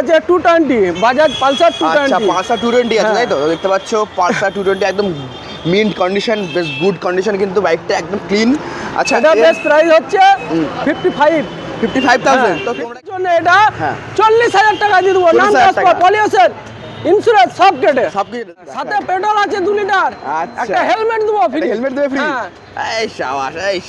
আছে two twenty Bajaj Pulsar two আচ্ছা twenty Pulsar two twenty আছে। তাই তো? দেখতে পাচ্ছ পালসার টু টোয়েন্টি একদম মিন্ট কন্ডিশন বেশ গুড কন্ডিশন কিন্তু বাইকটা একদম ক্লিন আচ্ছা এটা বেস্ট প্রাইস হচ্ছে fifty five fifty five thousand তো জন্য এটা হ্যাঁ। চল্লিশ হাজার টাকা দিয়ে দেবো। 40,000 নাম পলিউশন। ইন্স্যুরেন্স সব কেটে। সব কিছু সাথে পেট্রোল আছে লিটার। আচ্ছা। একটা হেলমেট দেবো ফ্রি হেলমেট দেবে ফ্রি হ্যাঁ। এই এই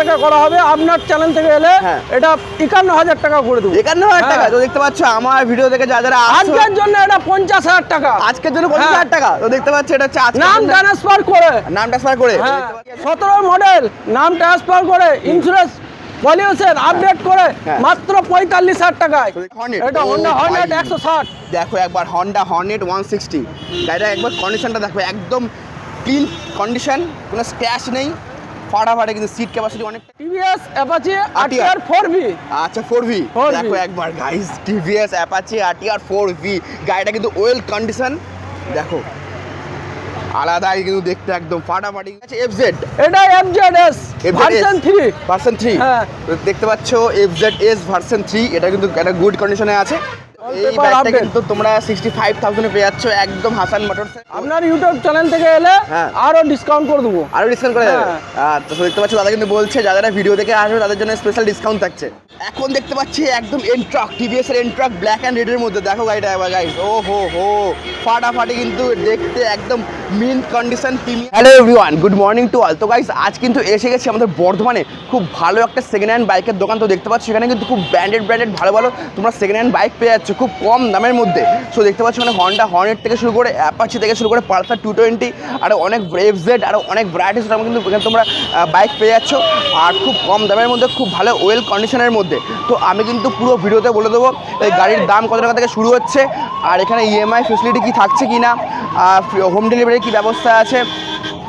টাকা করা হবে। আপনার চ্যানেল থেকে এলে হ্যাঁ। এটা একান্ন হাজার টাকা করে দেবো। একান্ন হাজার টাকা? হ্যাঁ। তো দেখতে পাচ্ছ আমার ভিডিও দেখে যা যারা আজকের জন্য এটা পঞ্চাশ হাজার টাকা। আজকের জন্য পঁচিশ হ্যাঁ। হাজার টাকা? তো দেখতে পাচ্ছ এটা নাম ট্রান্সফার করে। নাম ট্রান্সফার করে। হ্যাঁ। সতেরো মডেল নাম ট্রান্সফার করে। ইন্স্যুরেন্স পলিউশন আপডেট করে হ্যাঁ। মাত্র পঁয়তাল্লিশ হাজার টাকায়। এটা হন্ডা ভাই। একশো ষাট। দেখো একবার হন্ডা হর্নেট ওয়ান সিক্সটি গাড়িটা একবার কন্ডিশনটা দেখো একদম ক্লিন কন্ডিশন কোনো স্ক্র্যাচ নেই। ফাটাফাটে কিন্তু সিট ক্যাপাসিটি অনেক TVS Apache RTR four B আচ্ছা ফোর ভি 4V দেখো একবার guys TVS Apache RTR four V গাড়িটা কিন্তু ওয়েল কন্ডিশন দেখো আলাদাই কিন্তু দেখতে একদম ফাটাফাটি। আছে এফজেড এটা FZ S version three version three হ্যাঁ। দেখতে পাচ্ছ এফজেড এস ভার্সন থ্রি এটা কিন্তু একটা গুড কন্ডিশনে আছে। এই বাইকটা কিন্তু তোমরা সিক্সটি ফাইভ থাউজেন্ডে পেয়ে যাচ্ছ একদম হাসান মোটরস আপনার ইউটিউব চ্যানেল থেকে এলে হ্যাঁ। আরও ডিসকাউন্ট করে দেবো। আরও ডিসকাউন্ট করে যাবে হ্যাঁ। আচ্ছা তো দেখতে পাচ্ছ দাদা কিন্তু বলছে যারা যারা ভিডিও দেখে আসবে তাদের জন্য স্পেশাল ডিসকাউন্ট থাকছে। এখন দেখতে পাচ্ছি একদম এন্ট্রাক টিভিএস এর এন্ট্রাক ব্ল্যাক অ্যান্ড রেডের মধ্যে। দেখো গাড়িটা একবার গাইস ও হো হো। ফাটাফাটি কিন্তু দেখতে একদম mint condition premium hello everyone good morning to all তো গাইস আজ কিন্তু এসে গেছি আমাদের বর্ধমানে। খুব ভালো একটা সেকেন্ড হ্যান্ড বাইকের দোকান তো দেখতে পাচ্ছ এখানে কিন্তু খুব ব্র্যান্ডেড ব্র্যান্ডেড ভালো ভালো তোমরা সেকেন্ড হ্যান্ড বাইক পেয়ে যাচ্ছ, খুব কম দামের মধ্যে। সো দেখতে পাচ্ছ মানে হন্ডা হর্নেট থেকে শুরু করে অ্যাপাচি থেকে শুরু করে পালসার টু টোয়েন্টি আরও অনেক ব্রেভ আরও অনেক ভ্যারাইটিস কিন্তু এখানে তোমরা বাইক পেয়ে যাচ্ছ। আর খুব কম দামের মধ্যে, খুব ভালো ওয়েল কন্ডিশনের মধ্যে। তো আমি কিন্তু পুরো ভিডিওতে বলে দেবো, এই গাড়ির দাম কত টাকা থেকে শুরু হচ্ছে, আর এখানে ইএমআই ফেসিলিটি কি থাকছে কি না হোম ডেলিভারির কী ব্যবস্থা আছে?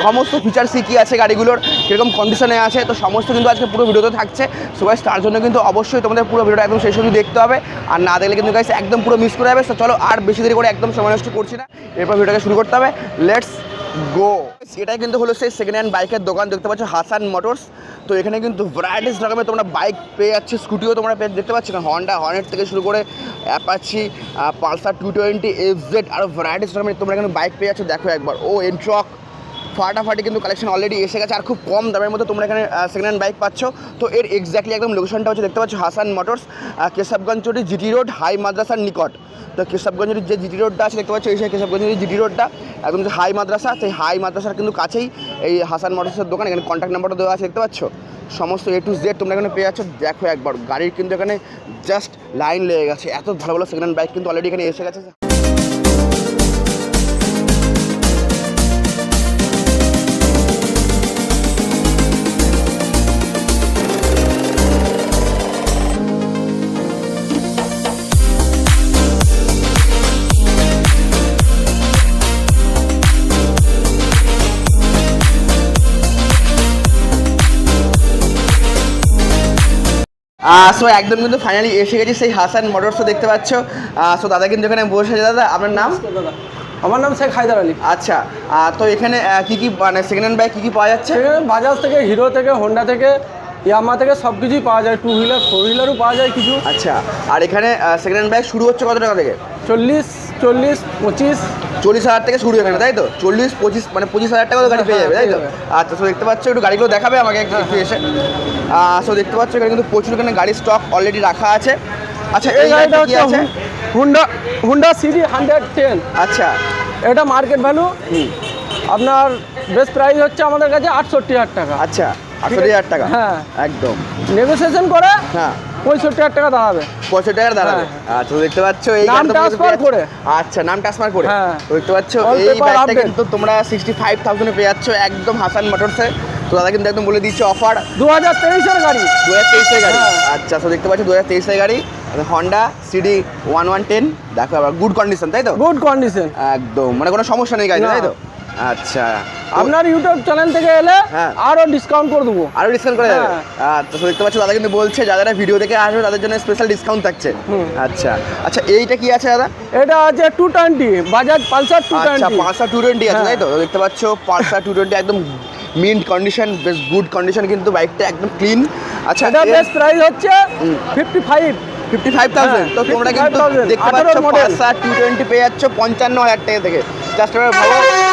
সমস্ত ফিচার্সই কী আছে গাড়িগুলোর? কীরকম কন্ডিশনে আছে? তো সমস্ত কিন্তু আজকে পুরো ভিডিওতে থাকছে। সো গাইস তার জন্য কিন্তু অবশ্যই তোমাদের পুরো ভিডিওটা একদম শেষ অবধি দেখতে হবে। আর না দেখলে কিন্তু গাইস একদম পুরো মিস করে যাবে। তো চলো আর বেশি দেরি করে একদম সময় নষ্ট করছি না। এরপর ভিডিওটাকে শুরু করতে হবে। লেটস গো সেটাই কিন্তু হলো সেই সেকেন্ড হ্যান্ড বাইকের দোকান, দেখতে পাচ্ছ হাসান মোটরস তো এখানে কিন্তু ভ্যারাইটিস রকমের তোমরা বাইক পেয়ে যাচ্ছে স্কুটিও তোমরা পেয়ে, দেখতে পাচ্ছ না হন্ডা হর্নেট থেকে শুরু করে Apache Pulsar two twenty F Z আরও ভ্যারাইটিস রকমের তোমরা এখানে বাইক পেয়ে যাচ্ছ। দেখো একবার, ও এন্ট্রক ফাটাফাটি কিন্তু কালেকশন অলরেডি এসে গেছে আর খুব কম দামের মধ্যে তোমরা এখানে সেকেন্ড হ্যান্ড বাইক পাচ্ছ। তো এর এক্স্যাক্টলি একদম লোকেশনটা হচ্ছে দেখতে পাচ্ছ হাসান মোটরস কেশবগঞ্জ চটি জিটি রোড হাই মাদ্রাসার নিকট। তো কেশবগঞ্জের যে জিটি রোডটা আছে দেখতে পাচ্ছ এই কেশবগঞ্জের জিটি রোডটা একদম যে হাই মাদ্রাসা সেই হাই মাদ্রাসার কিন্তু কাছেই এই হাসান মোটরসের দোকান, এখানে কন্ট্যাক্ট নাম্বারটা দেওয়া আছে, দেখতে পাচ্ছ? সমস্ত এ টু জেড তোমরা এখানে পেয়ে যাচ্ছ। দেখো একবার, গাড়ির কিন্তু এখানে জাস্ট লাইন লেগে গেছে। এত ভালো ভালো সেকেন্ড হ্যান্ড বাইক কিন্তু অলরেডি এখানে এসে গেছে। সো একদম কিন্তু ফাইনালি এসে গেছি সেই হাসান মোটরসও দেখতে পাচ্ছ। সো দাদা কিন্তু এখানে বসে আছে। দাদা আপনার নাম? দাদা। আমার নাম শেখ হায়দার আলী। আচ্ছা তো এখানে কি কি মানে সেকেন্ড হ্যান্ড বাইক কি কি পাওয়া যাচ্ছে? বাজাজ থেকে হিরো থেকে হোন্ডা থেকে ইয়ামা থেকে সব কিছুই পাওয়া যায়। টু হুইলার ফোর হুইলারও পাওয়া যায় কিছু। আচ্ছা আর এখানে সেকেন্ড হ্যান্ড বাইক শুরু হচ্ছে কত টাকা থেকে? চল্লিশ চল্লিশ পঁচিশ চল্লিশ হাজার থেকে শুরু এখানে তাই তো? চল্লিশ পঁচিশ মানে পঁচিশ হাজার টাকা গাড়ি পেয়ে যাবে তাই তো? আচ্ছা তো দেখতে পাচ্ছ একটু গাড়িগুলো দেখাবে আমাকে একটু এসে। সো দেখতে পাচ্ছ এখানে কিন্তু প্রচুর এখানে গাড়ির স্টক অলরেডি রাখা আছে। আচ্ছা এই গাড়িটা কি আছে? Honda Honda CD hundred ten আচ্ছা। এটা মার্কেট ভ্যালু আপনার বেস্ট প্রাইস হচ্ছে আমাদের কাছে আটষট্টি হাজার টাকা। আচ্ছা আটষট্টি হাজার টাকা। হ্যাঁ। একদম। নেগোসিয়েশন করে। হ্যাঁ। পঁয়ষট্টি হাজার টাকা দাঁড়াবে। পঁয়ষট্টি টাকার দাঁড়াবে। আচ্ছা দেখতে পাচ্ছ এই নাম পেয়ে করে। আচ্ছা নাম ট্রান্সফার করে। হ্যাঁ। দেখতে পাচ্ছ এই update। কিন্তু তোমরা সিক্সটি ফাইভ থাউজেন্ডে পেয়ে যাচ্ছ একদম হাসান মোটরসে তো দাদা কিন্তু একদম বলে দিচ্ছে অফার দু হাজার তেইশের গাড়ি। দু হাজার তেইশের গাড়ি। হ্যাঁ। আচ্ছা তো দেখতে পাচ্ছ দু হাজার তেইশের গাড়ি। Honda CD one one ten দেখো আবার গুড কন্ডিশন তাই তো? গুড কন্ডিশন একদম। মানে কোনো সমস্যা নেই গাড়ি তাই তো? আচ্ছা। আপনার ইউটিউব চ্যানেল থেকে এলে হ্যাঁ। আরও ডিসকাউন্ট করে দেবো। আরও ডিসকাউন্ট করে যাবে হ্যাঁ। আচ্ছা তো দেখতে পাচ্ছ দাদা কিন্তু বলছে যারা ভিডিও দেখে আসবে তাদের জন্য স্পেশাল ডিসকাউন্ট থাকছে। আচ্ছা। আচ্ছা এইটা কি আছে দাদা? এটা আছে two twenty Bajaj Pulsar two twenty Pulsar two twenty আছে হ্যাঁ। তাই তো? দেখতে পাচ্ছ পালসার টু টোয়েন্টি একদম মিন্ট কন্ডিশন বেশ গুড কন্ডিশন কিন্তু বাইকটা একদম ক্লিন আচ্ছা এটা বেস্ট প্রাইস হচ্ছে fifty five fifty five thousand তো তোমরা কিন্তু দেখতে পাচ্ছ পালসার টু টোয়েন্টি পেয়ে যাচ্ছ পঞ্চান্ন হাজার টাকা থেকে। জাস্ট ভাবো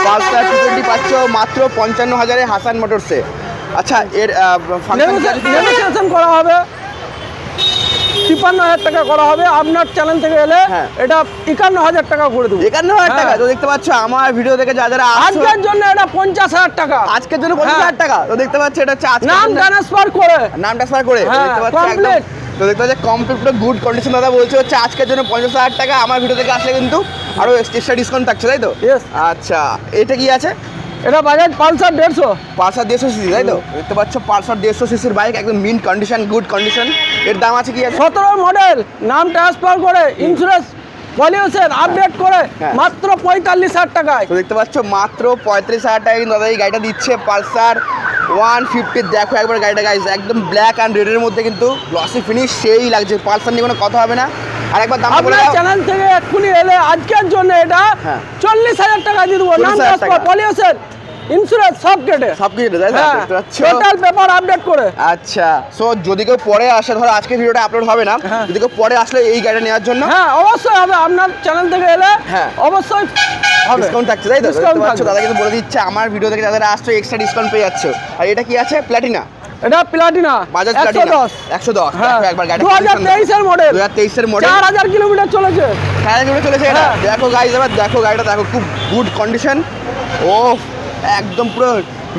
পালসার টু টোয়েন্টি পাচ্ছ মাত্র পঞ্চান্ন হাজারে হাসান মোটরসে আচ্ছা এর ফাংশন করা হবে তিপ্পান্ন হাজার টাকা করা হবে আপনার চ্যানেল থেকে এলে হ্যাঁ। এটা একান্ন হাজার টাকা করে দেবো একান্ন হাজার টাকা হ্যাঁ। তো দেখতে পাচ্ছ আমার ভিডিও দেখে যা যারা আজকের জন্য এটা পঞ্চাশ হাজার টাকা আজকের জন্য পঞ্চাশ হ্যাঁ। হাজার টাকা তো দেখতে পাচ্ছ এটা হচ্ছে নাম ট্রান্সফার করে নাম ট্রান্সফার করে দেখতে পাচ্ছ। তো দেখতে পাচ্ছি কমপ্লিট পুরো গুড কন্ডিশন দাদা বলছে হচ্ছে আজকের জন্য পঞ্চাশ হাজার টাকা আমার ভিডিও থেকে আসলে কিন্তু আরও এক্সট্রা ডিসকাউন্ট থাকছে তাই তো. আচ্ছা এটা কি আছে? এটা বাজাজ পালসার দেড়শো। পালসার দেড়শো সিসি তাই তো? দেখতে পাচ্ছ পালসার দেড়শো সিসির বাইক একদম মিন কন্ডিশন গুড কন্ডিশন এর দাম আছে কি আছে? সতেরো মডেল নাম ট্রান্সফার করে ইন্স্যুরেন্স পলিউশন আপডেট করে হ্যাঁ। মাত্র পঁয়তাল্লিশ হাজার টাকায়। তো দেখতে পাচ্ছ মাত্র পঁয়ত্রিশ হাজার টাকা কিন্তু দাদা এই গাড়িটা দিচ্ছে পালসার ওয়ান ফিফটি। দেখো একবার গাড়িটা গাইজ একদম ব্ল্যাক অ্যান্ড রেডের মধ্যে কিন্তু গ্লসি ফিনিশ সেই লাগছে। পালসার নিয়ে কোনো কথা হবে না। আর একবার দাম বলে দাও। চ্যানেল থেকে এক্ষুনি এলে আজকের জন্য এটা হ্যাঁ। চল্লিশ হাজার টাকা দিয়ে দেবো। নাম 40,000 ট্রান্সফার টাকা। পলিউশন ইন্স্যুরেন্স সব কেটে সব কিছু টোটাল পেপার আপডেট করে। আচ্ছা সো যদি কেউ পরে আসে ধরো আজকে ভিডিওটা আপলোড হবে না হ্যাঁ। যদি কেউ পরে আসলে এই গাড়িটা নেওয়ার জন্য? হ্যাঁ অবশ্যই হবে। আপনার চ্যানেল থেকে এলে হ্যাঁ। অবশ্যই হবে। ডিসকাউন্ট থাকছে তাই তো? দাদা কিন্তু বলে দিচ্ছে আমার ভিডিও থেকে যারা আসছো এক্সট্রা ডিসকাউন্ট পেয়ে যাচ্ছ। আর এটা কি আছে? প্ল্যাটিনা এটা প্লাটিনা বাজাজ একশো দশ। হ্যাঁ। একবার গাড়ি দু হাজার তেইশের মডেল দু হাজার তেইশের মডেল চার হাজার কিলোমিটার চলেছে। টায়ার কেমন চলেছে এটা? হ্যাঁ। দেখো গাইজ এবার দেখো গাড়িটা দেখো খুব গুড কন্ডিশন ও একদম পুরো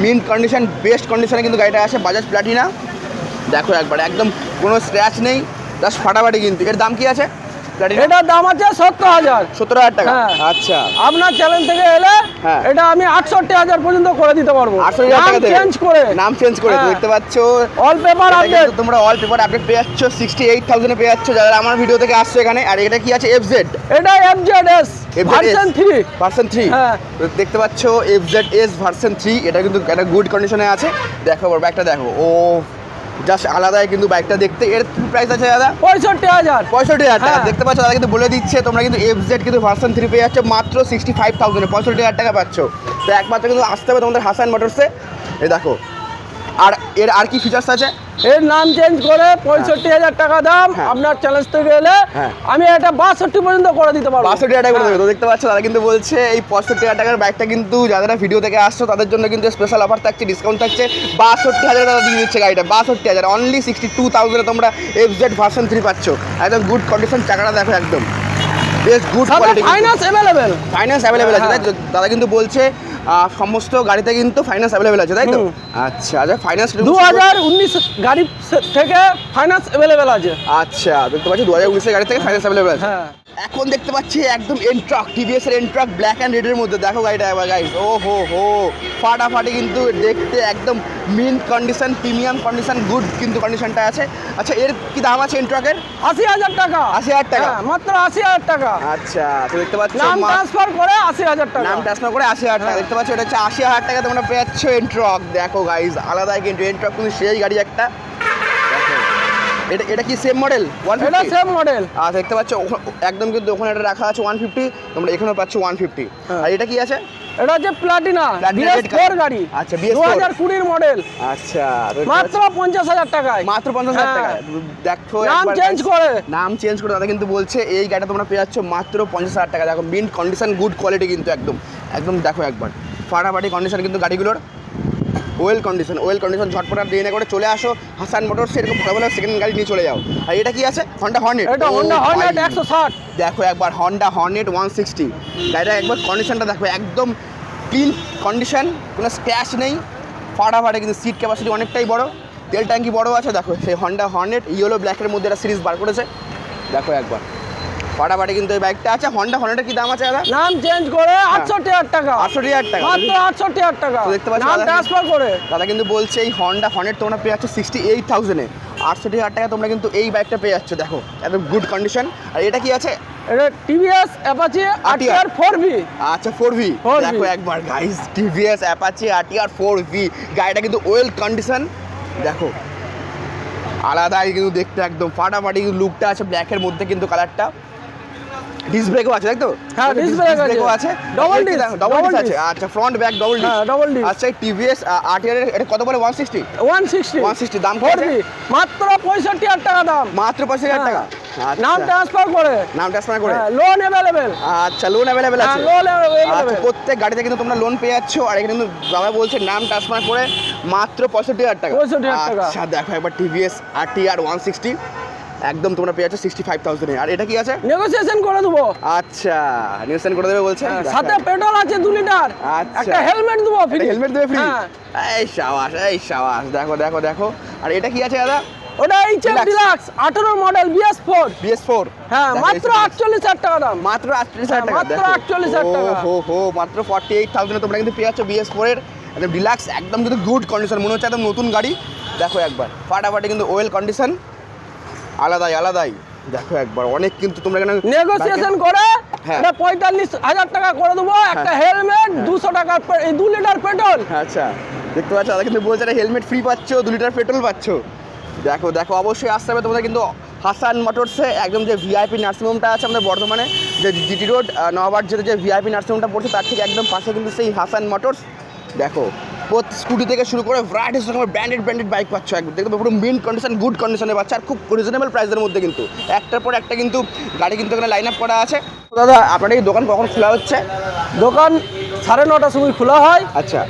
মিন কন্ডিশন বেস্ট কন্ডিশনে কিন্তু গাড়িটা আসে বাজাজ প্লাটিনা দেখো একবার, একদম কোনো স্ক্র্যাচ নেই জাস্ট ফাটাফাটি কিন্তু। এর দাম কি আছে? এটার দাম আছে সত্তর হাজার। সত্তর হাজার টাকা? হ্যাঁ। আচ্ছা। আপনার চ্যানেল থেকে এলে হ্যাঁ। এটা আমি আটষট্টি হাজার পর্যন্ত করে দিতে পারব। নাম চেঞ্জ করে। নাম চেঞ্জ করে হ্যাঁ। দেখতে পাচ্ছ? অল পেপার আপডেট তোমরা অল পেপার আপডেট পেয়ে যাচ্ছ সিক্সটি এইট থাউজেন্ডে পেয়ে যাচ্ছ যারা আমার ভিডিও থেকে আসছো এখানে। আর এটা কি আছে? এফ জেড এটা FZ S version three version three. দেখতে পাচ্ছ F Z S version three এটা কিন্তু একটা গুড কন্ডিশনে আছে। দেখো বাইকটা দেখো। ও জাস্ট আলাদাই কিন্তু বাইকটা দেখতে। এর কি প্রাইস আছে দাদা? পঁয়ষট্টি হাজার। পঁয়ষট্টি হাজার টাকা। হ্যাঁ। দেখতে পাচ্ছ দাদা কিন্তু বলে দিচ্ছে তোমরা কিন্তু এফ জেড কিন্তু ভার্সন থ্রি পেয়ে যাচ্ছে মাত্র সিক্সটি ফাইভ থাউজেন্ড পঁয়ষট্টি হাজার টাকা পাচ্ছ। তো একমাত্র কিন্তু আসতে হবে তোমাদের হাসান মোটরসে এই দেখো। আর এর আর কি ফিচার্স আছে? এর নাম চেঞ্জ করে পঁয়ষট্টি হাজার টাকা দাম হ্যাঁ। আপনার চ্যালেঞ্জ থেকে এলে হ্যাঁ। আমি এটা বাষট্টি পর্যন্ত করে দিতে পারব। বাষট্টি হাজার টাকা করে হ্যাঁ। তো দেখতে পাচ্ছ তারা কিন্তু বলছে এই পঁয়ষট্টি হাজার টাকার বাইকটা কিন্তু যারা ভিডিও থেকে আসছো তাদের জন্য কিন্তু স্পেশাল অফার থাকছে ডিসকাউন্ট থাকছে। বাষট্টি হাজার টাকা দিয়ে দিচ্ছে গাড়িটা। বাষট্টি হাজার অনলি সিক্সটি টু থাউজেন্ডে তোমরা এফ জেড ভার্সন থ্রি পাচ্ছ। একদম গুড কন্ডিশন চাকাটা দেখো একদম। বেশ good quality finance available finance available আছে। হ্যাঁ। দাদা কিন্তু বলছে সমস্ত গাড়িতে কিন্তু ফাইন্যান্স অ্যাভেলেবেল আছে তাই তো? আচ্ছা আচ্ছা ফাইন্যান্স দু হাজার উনিশ গাড়ি থেকে ফাইন্যান্স অ্যাভেলেবেল আছে। আচ্ছা দেখতে পাচ্ছি দু হাজার উনিশের গাড়ি থেকে ফাইন্যান্স অ্যাভেলেবেল আছে। হ্যাঁ। এখন দেখতে পাচ্ছি একদম এন্ট্রাক টিভিএস এর এন্ট্রাক ব্ল্যাক অ্যান্ড রেডের মধ্যে। দেখো গাড়িটা একবার গাইস ও হো। হো ফাটাফাটি কিন্তু দেখতে একদম mint condition premium condition good কিন্তু কন্ডিশনটা আছে। আচ্ছা এর কি দাম আছে এন্ট্রাকের আশি হাজার টাকা। 80,000 টাকা? হ্যাঁ, মাত্র আশি হাজার টাকা। আচ্ছা তো দেখতে পাচ্ছ নাম ট্রান্সফার করে আশি হাজার টাকা। নাম ট্রান্সফার করে আশি হাজার টাকা। হ্যাঁ। দেখতে পাচ্ছ এটা হচ্ছে আশি হাজার টাকা তোমরা পেয়ে যাচ্ছ এন্ট্রক দেখো গাইজ আলাদা কিন্তু এন্ট্রক কিন্তু সেই গাড়ি একটা। এটা এটা কি সেম মডেল ওয়ান এটা সেম মডেল আচ্ছা দেখতে পাচ্ছ একদম কিন্তু ওখানে এটা রাখা আছে ওয়ান ফিফটি তোমরা এখানেও পাচ্ছ ওয়ান ফিফটি হ্যাঁ। আর এটা কি আছে? এটা হচ্ছে প্লাটিনা বিএস ফোর গাড়ি। আচ্ছা, BS4 দু হাজার কুড়ির মডেল আচ্ছা মাত্র পঞ্চাশ হাজার টাকায়। মাত্র পঞ্চাশ হাজার টাকা হ্যাঁ। দেখো নাম চেঞ্জ করে। নাম চেঞ্জ করে দাদা কিন্তু বলছে এই গাড়িটা তোমরা পেয়ে যাচ্ছ মাত্র পঞ্চাশ হাজার টাকা দেখো মিন্ট কন্ডিশন গুড কোয়ালিটি কিন্তু একদম। একদম দেখো একবার। ফাটাফাটি কন্ডিশন কিন্তু গাড়িগুলোর। ওয়েল কন্ডিশন ওয়েল কন্ডিশন ঝটপট আর না করে চলে আসো। হাসান মোটরস এরকম ভালো ভালো সেকেন্ড গাড়ি নিয়ে চলে যাও। আর এটা কি আছে? হন্ডা হর্নেট এটা হন্ডা হর্নেট একশো ষাট। দেখো একবার হন্ডা হর্নেট ওয়ান সিক্সটি গাড়িটা একবার কন্ডিশনটা দেখো একদম ক্লিন কন্ডিশন কোনো স্ক্র্যাচ নেই। ফাটাফাটে কিন্তু সিট ক্যাপাসিটি অনেকটাই বড়। তেল ট্যাঙ্কি বড় আছে দেখো। সেই হন্ডা হর্নেট ইয়েলো ব্ল্যাকের মধ্যে একটা সিরিজ বার করেছে। দেখো একবার। ফাটাফাটি কিন্তু এই বাইকটা আছে। হন্ডা হর্নেটের কি দাম আছে দাদা? নাম চেঞ্জ করে আটষট্টি হাজার টাকা। আটষট্টি হাজার টাকা। মাত্র আটষট্টি হাজার টাকা। দেখতে পাচ্ছ নাম ট্রান্সফার করে। দাদা কিন্তু বলছে এই হন্ডা হর্নেট তোমরা পেয়ে যাচ্ছ সিক্সটি এইট থাউজেন্ডে আটষট্টি হাজার টাকা তোমরা কিন্তু এই বাইকটা পেয়ে যাচ্ছ দেখো। একদম গুড কন্ডিশন আর এটা কি আছে? এটা TVS Apache RTR four V আচ্ছা ফোর ভি 4V দেখো একবার guys TVS Apache RTR four V গাড়িটা কিন্তু ওয়েল কন্ডিশন দেখো আলাদাই কিন্তু দেখতে একদম। ফাটাফাটি লুকটা আছে ব্ল্যাকের মধ্যে কিন্তু কালারটা ডিস ব্রেকও আছে তাই তো? হ্যাঁ, disc brake আছে। Double disc, double double disc আছে। আচ্ছা ফ্রন্ট ব্যাক ডবল ডিস হ্যাঁ, double disc। আচ্ছা টিভিএস আরটিআর এটা কত বলে ওয়ান সিক্সটি ওয়ান সিক্সটি 160 দাম কি ফোর আছে? ভি মাত্র টাকা দাম। মাত্র হ্যাঁ। টাকা। আচ্ছা। নাম ট্রান্সফার করে। নাম ট্রান্সফার করে। লোন অ্যাভেলেবেল আচ্ছা লোন অ্যাভেলেবেল আছে। লোন আচ্ছা অ্যাভেলেবেল প্রত্যেক গাড়িতে কিন্তু তোমরা লোন পেয়ে যাচ্ছ। আর এখানে কিন্তু বাবা বলছে নাম ট্রান্সফার করে মাত্র পঁয়ষট্টি হাজার টাকা। 65,000 টাকা। আচ্ছা দেখো একবার TVS R T R one sixty একদম তোমরা পেয়ে যাচ্ছ সিক্সটি ফাইভ থাউজেন্ডে আর এটা কি আছে? নেগোসিয়েশন করে দেবো। আচ্ছা নিউসেন করে দেবে বলছে? হ্যাঁ, সাথে পেট্রোল আছে দু লিটার। আচ্ছা। একটা হেলমেট দেবো ফ্রি হেলমেট দেবে ফ্রি হ্যাঁ। এই সাবাস এই সাবাস। দেখো দেখো দেখো। আর এটা কি আছে দাদা? ওটা এইচএফ। ডিলাক্স আঠারো model BS four BS four হ্যাঁ মাত্র আটচল্লিশ হাজার টাকা দাম। মাত্র আটচল্লিশ হাজার হ্যাঁ, টাকা মাত্র দেখো। 48,000 টাকা। ও হো মাত্র ফর্টি এইট থাউজেন্ডে তোমরা কিন্তু পেয়ে যাচ্ছ বিএস ফোর এর। একদম ডিলাক্স একদম কিন্তু গুড কন্ডিশন মনে হচ্ছে একদম নতুন গাড়ি। দেখো একবার ফাটাফাটি কিন্তু ওয়েল কন্ডিশন আলাদাই আলাদাই। দেখো একবার অনেক কিন্তু তোমরা এখানে নেগোসিয়েশন করে হ্যাঁ। এটা পঁয়তাল্লিশ হাজার টাকা করে দেবো একটা হেলমেট দুশো টাকা এই দু লিটার পেট্রোল আচ্ছা। দেখতে পাচ্ছ দাদা কিন্তু বলছে হেলমেট ফ্রি পাচ্ছ দু লিটার পেট্রোল পাচ্ছ। দেখো দেখো অবশ্যই আসতে হবে তোমাদের কিন্তু হাসান মোটরসে একদম যে ভিআইপি নার্সিংহোমটা আছে আমাদের বর্ধমানে যে জিটি রোড নবাবার যেতে যে ভিআইপি নার্সিংহোমটা পড়ছে তার থেকে একদম পাশে কিন্তু সেই হাসান মোটরস দেখো স্কুটি থেকে শুরু করে ভ্যারাইটিস রকমের ব্র্যান্ডেড ব্র্যান্ডেড বাইক পাচ্ছ একদম। দেখতে পুরো মিন কন্ডিশন গুড কন্ডিশনে পাচ্ছ আর খুব রিজনেবল প্রাইসের মধ্যে কিন্তু। একটার পর একটা কিন্তু গাড়ি কিন্তু এখানে লাইন আপ করা আছে। দাদা আপনার এই দোকান কখন খোলা হচ্ছে? দোকান সাড়ে নটার সময় খোলা হয়। আচ্ছা।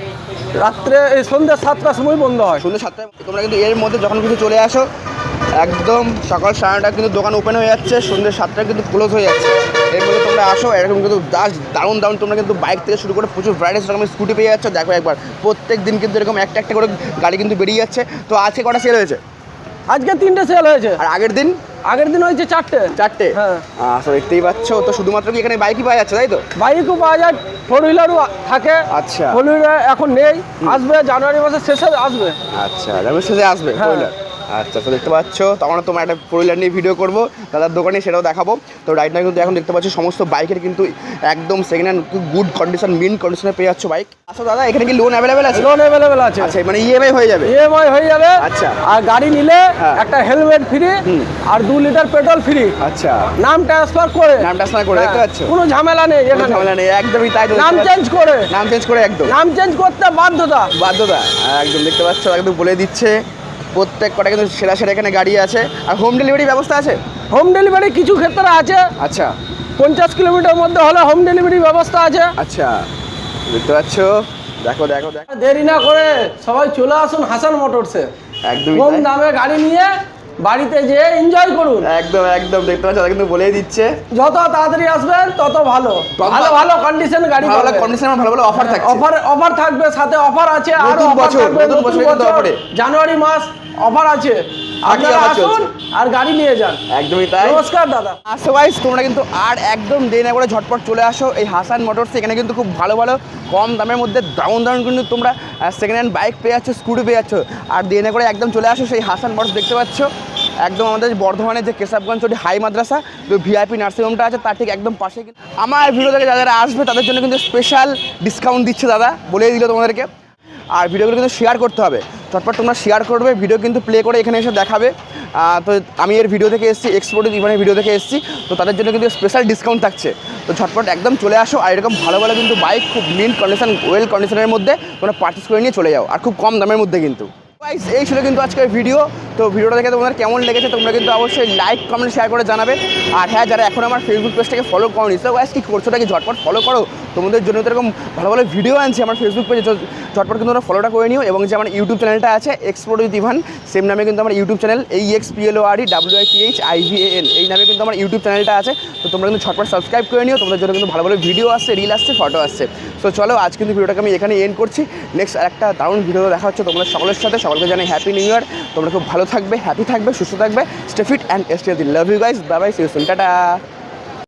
রাত্রে সন্ধ্যা সাতটার সময় বন্ধ হয়। সন্ধ্যা সাতটায় তোমরা কিন্তু এর মধ্যে যখন কিছু চলে আসো। একদম সকাল সাড়ে নটা কিন্তু দোকান ওপেন হয়ে যাচ্ছে সন্ধ্যে সাতটায় কিন্তু ক্লোজ হয়ে যাচ্ছে। এর মধ্যে তোমরা আসো এরকম কিন্তু দাস দারুণ দারুণ তোমরা কিন্তু বাইক থেকে শুরু করে প্রচুর ভ্যারাইটিস রকমের স্কুটি পেয়ে যাচ্ছ। দেখো একবার প্রত্যেক দিন কিন্তু এরকম একটা একটা করে গাড়ি কিন্তু বেরিয়ে যাচ্ছে। তো আজকে কটা সেল হয়েছে? আজকে তিনটে সেল হয়েছে। আর আগের দিন? আগের দিন হয়েছে চারটে। চারটে? হ্যাঁ। আচ্ছা দেখতেই পাচ্ছ তো শুধুমাত্র কি এখানে বাইকই পাওয়া যাচ্ছে তাই তো? বাইকও পাওয়া যায় ফোর হুইলারও থাকে। আচ্ছা। ফোর হুইলার এখন নেই আসবে জানুয়ারি মাসের শেষে আসবে। আচ্ছা রমেশ শেষে আসবে হ্যাঁ। ফোর আচ্ছা তো দেখতে পাচ্ছ তখন তোমার একটা ফোর হুইলার নিয়ে ভিডিও করব। দাদার দোকানে সেটাও দেখাবো। তো রাইট না কিন্তু এখন দেখতে পাচ্ছ সমস্ত বাইকের কিন্তু একদম second hand good condition mean কন্ডিশনে পেয়ে যাচ্ছ বাইক আচ্ছা দাদা এখানে কি লোন অ্যাভেলেবেল আছে? লোন অ্যাভেলেবেল আছে। আচ্ছা মানে ইএমআই হয়ে যাবে। ইএমআই হয়ে যাবে। আচ্ছা। আর গাড়ি নিলে হ্যাঁ। একটা হেলমেট ফ্রি আর দু লিটার পেট্রোল ফ্রি আচ্ছা। নাম ট্রান্সফার করে। নাম ট্রান্সফার করে দেখতে হ্যাঁ, পাচ্ছ? কোনো ঝামেলা নেই এখানে। ঝামেলা নেই একদমই তাই নাম চেঞ্জ করে। নাম চেঞ্জ করে একদম। নাম চেঞ্জ করতে বাধ্যতা। বাধ্যতা হ্যাঁ, একদম দেখতে পাচ্ছ একদম বলে দিচ্ছে। প্রত্যেক কটা কিন্তু সেরা সেরা এখানে গাড়ি আছে। আর হোম ডেলিভারি ব্যবস্থা আছে? হোম ডেলিভারি কিছু ক্ষেত্রে আছে। আচ্ছা। পঞ্চাশ কিলোমিটার মধ্যে হলে হোম ডেলিভারি ব্যবস্থা আছে। আচ্ছা। বুঝতে পারছ? দেখো দেখো দেখো। দেরি না করে সবাই চলে আসুন হাসান মোটরসে। একদম কম দামে গাড়ি নিয়ে বাড়িতে যে এনজয় করুন। একদম একদম দেখতে পাচ্ছ কিন্তু বলেই দিচ্ছে। যত তাড়াতাড়ি আসবেন তত ভালো। ভালো ভালো কন্ডিশন গাড়ি ভালো কন্ডিশন ভালো ভালো অফার থাকছে। অফার অফার থাকবে সাথে অফার আছে আর নতুন বছর, নতুন বছর। জানুয়ারি মাস অফার আছে। আপনারা offer আসুন আর গাড়ি নিয়ে যান। একদমই তাই। নমস্কার দাদা। আসো ভাই তোমরা কিন্তু আর একদম দেরি না করে ঝটপট চলে আসো এই হাসান মোটরস এখানে কিন্তু খুব ভালো ভালো কম দামের মধ্যে দারুণ দারুণ কিন্তু তোমরা সেকেন্ড হ্যান্ড বাইক পেয়ে যাচ্ছ স্কুটি পেয়ে যাচ্ছ। আর দেরি না করে একদম চলে আসো সেই হাসান মোটরস দেখতে পাচ্ছ। একদম আমাদের বর্ধমানে যে কেশবগঞ্জ ওটি হাই মাদ্রাসা তো ভিআইপি নার্সিংহোমটা আছে তার ঠিক একদম পাশে আমার ভিডিও থেকে যারা যারা আসবে তাদের জন্য কিন্তু স্পেশাল ডিসকাউন্ট দিচ্ছে দাদা বলে দিল তোমাদেরকে। আর ভিডিওগুলো কিন্তু শেয়ার করতে হবে। তারপর তোমরা শেয়ার করবে ভিডিও কিন্তু প্লে করে এখানে এসে দেখাবে। তো আমি এর ভিডিও থেকে এসেছি এক্সপোর্টের ইভেন্টের ভিডিও থেকে এসেছি। তো তাদের জন্য কিন্তু স্পেশাল ডিসকাউন্ট থাকছে। তো ঝটপট একদম চলে আসো, আর এরকম ভালো ভালো কিন্তু বাইক খুব মিন কন্ডিশন ওয়েল কন্ডিশনের মধ্যে তোমরা পার্চেস করে নিয়ে চলে যাও, আর খুব কম দামের মধ্যে কিন্তু। Guys, এই ছিল কিন্তু আজকের ভিডিও তো ভিডিওটা দেখে তোমাদের কেমন লেগেছে তোমরা কিন্তু অবশ্যই লাইক কমেন্ট শেয়ার করে জানাবে। আর হ্যাঁ যারা এখন আমার ফেসবুক পেজটাকে ফলো করো তো গাইস কি করছ কি ঝটপট ফলো করো। তোমাদের জন্য তো এরকম ভালো ভালো ভিডিও আনছি আমার ফেসবুক পেজে ঝটপট কিন্তু তোমরা ফলোটা করে নিও। এবং যে আমার ইউটিউব চ্যানেলটা আছে এক্সপোর্ট উইথ ইভান সেম নামে কিন্তু আমার ইউটিউব চ্যানেল এই X P L O R E W I H I V N এই নামে কিন্তু আমার ইউটিউব চ্যানেলটা আছে। তো তোমরা কিন্তু ঝটপট সাবস্ক্রাইব করে নিও তোমাদের জন্য কিন্তু ভালো ভালো ভিডিও আসছে রিল আসছে ফটো আসছে। তো চলো আজ কিন্তু ভিডিওটাকে আমি এখানে এন্ড করছি। নেক্সট একটা দারুণ ভিডিও দেখা হচ্ছে তোমাদের সকলের সাথে সকলকে জানাই হ্যাপি নিউ ইয়ার তোমরা খুব ভালো থাকবে হ্যাপি থাকবে, সুস্থ থাকবে। Stay fit and stay love you guys bye bye see soon tata.